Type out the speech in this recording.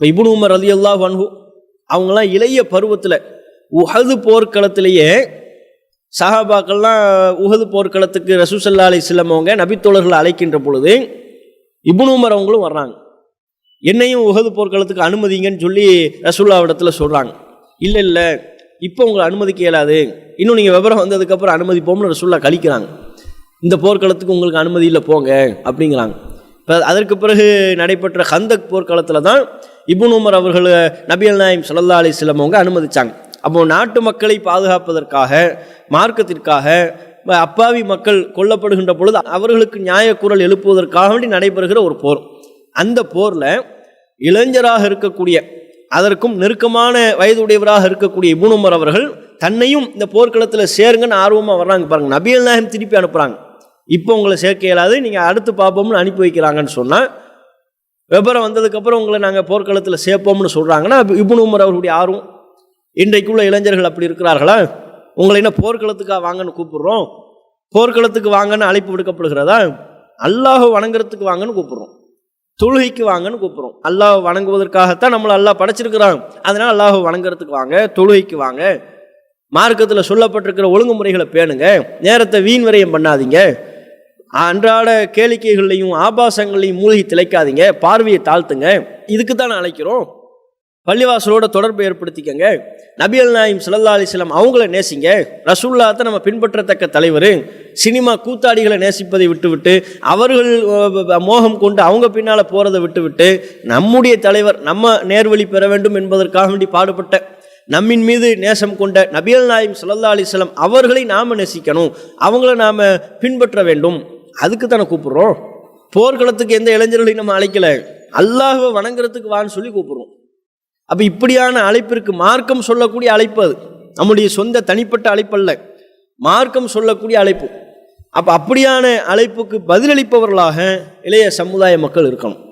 இப்போ இபுன் உமர் அலி அல்லா வன்ஹு அவங்களாம் இளைய பருவத்தில் உஹது போர்க்களத்திலேயே சஹாபாக்கள்லாம் உஹது போர்க்களத்துக்கு ரசூசல்லா அலி அவங்க நபித்தோழர்களை அழைக்கின்ற பொழுது இபுன் உமர் அவங்களும் வர்றாங்க. என்னையும் உகது போர்க்களத்துக்கு அனுமதிங்கன்னு சொல்லி ரசூல்லாவிடத்தில் சொல்கிறாங்க இல்லை இல்லை இப்போ உங்களை அனுமதிக்க இயலாது. இன்னும் நீங்கள் விவரம் வந்ததுக்கப்புறம் அனுமதிப்போம்னு ரசூல்லா கழிக்கிறாங்க. இந்த போர்க்களத்துக்கு உங்களுக்கு அனுமதி இல்லை போங்க அப்படிங்கிறாங்க. அதற்கு பிறகு நடைபெற்ற ஹந்தக் போர்க்களத்தில் தான் இப்னு உமர் அவர்கள் நபியல் நாயம் சல்லா அலி அவங்க அனுமதித்தாங்க அப்போ நாட்டு மக்களை பாதுகாப்பதற்காக மார்க்கத்திற்காக அப்பாவி மக்கள் கொல்லப்படுகின்ற பொழுது அவர்களுக்கு நியாயக்குரல் எழுப்புவதற்காக வேண்டி நடைபெறுகிற ஒரு போர். அந்த போரில் இளைஞராக இருக்கக்கூடிய அதற்கும் நெருக்கமான வயதுடையவராக இருக்கக்கூடிய இப்னு உமர் அவர்கள் தன்னையும் இந்த போர்க்களத்தில் சேருங்கன்னு ஆர்வமாக வர்றாங்க பாருங்க. நபியல் நாயம் திருப்பி அனுப்புகிறாங்க இப்போ உங்களை சேர்க்க இயலாது நீங்கள் அடுத்து பார்ப்போம்னு அனுப்பி வைக்கிறாங்கன்னு சொன்னால் விபரம் வந்ததுக்கப்புறம் உங்களை நாங்கள் போர்க்களத்தில் சேர்ப்போம்னு சொல்கிறாங்கன்னா இப்னு உமர் அவர்களுடைய ஆர்வம் இன்றைக்குள்ள இளைஞர்கள் அப்படி இருக்கிறார்களா? உங்களை என்ன போர்க்களத்துக்காக வாங்கன்னு கூப்பிடுறோம்? போர்க்களத்துக்கு வாங்கன்னு அழைப்பு விடுக்கப்படுகிறதா? அல்லாஹ் வணங்குறதுக்கு வாங்கன்னு கூப்பிடுறோம். தொழுகைக்கு வாங்கன்னு கூப்பிடுறோம். அல்லாஹ் வணங்குவதற்காகத்தான் நம்மளை அல்லாஹ் படைச்சிருக்கிறான். அதனால் அல்லாஹ் வணங்குறதுக்கு வாங்க தொழுகைக்கு வாங்க. மார்க்கத்தில் சொல்லப்பட்டிருக்கிற ஒழுங்குமுறைகளை பேணுங்க. நேரத்தை வீண் விரயம் பண்ணாதீங்க. அன்றாட கேளிக்கைகள்லையும் ஆபாசங்களையும் மூழ்கி திளைக்காதீங்க பார்வையை தாழ்த்துங்க. இதுக்கு தான் அழைக்கிறோம். பள்ளிவாசலோட தொடர்பை ஏற்படுத்திக்கங்க. நபியல் நாயிம் சுல்லா அலிஸ்லாம் அவங்கள நேசிங்க. ரசூல்லா தான் நம்ம பின்பற்றத்தக்க தலைவர். சினிமா கூத்தாடிகளை நேசிப்பதை விட்டுவிட்டு அவர்கள் மோகம் கொண்டு அவங்க பின்னால் போகிறதை விட்டுவிட்டு நம்முடைய தலைவர் நம்ம நேர்வழி பெற வேண்டும் என்பதற்காக வேண்டி பாடுபட்ட நம்மின் மீது நேசம் கொண்ட நபியல் நாயிம் சுல்லா அலிஸ்லாம் அவர்களை நாம் நேசிக்கணும். அவங்கள நாம் பின்பற்ற வேண்டும். அதுக்கு தானே கூப்பிட்றோம்? போர்க்களத்துக்கு எந்த இளைஞர்களையும் நம்ம அழைக்கல. அல்லாஹுவை வணங்குறதுக்கு வான்னு சொல்லி கூப்பிடுறோம். அப்போ இப்படியான அழைப்பிற்கு மார்க்கம் சொல்லக்கூடிய அழைப்பு அது. நம்முடைய சொந்த தனிப்பட்ட அழைப்பல்ல மார்க்கம் சொல்லக்கூடிய அழைப்பு. அப்போ அப்படியான அழைப்புக்கு பதிலளிப்பவர்களாக இளைய சமுதாய மக்கள் இருக்கணும்.